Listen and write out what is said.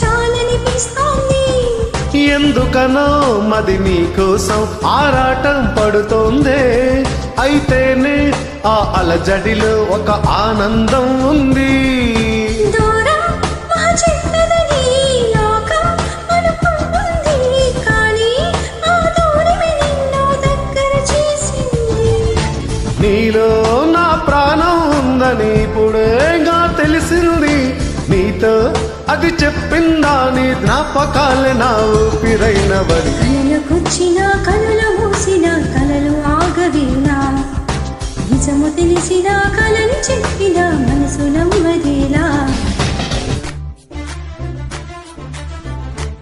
చాలనిపిస్తోంది ఎందుకనో మది నీ కోసం ఆరాటం పడుతోందే. అయితేనే ఆ అలజడిలో ఒక ఆనందం ఉంది. నీలో నా ప్రాణం ఉందని తెలిసింది నీతో అది చెప్పిందా నీ జ్ఞాపకాలే నా ఊపిరైనవని? కలలకొచ్చిన కలలు మూసిన కలలు ఆగవేలా నిజము తెలిసిన కలలు చెప్పిన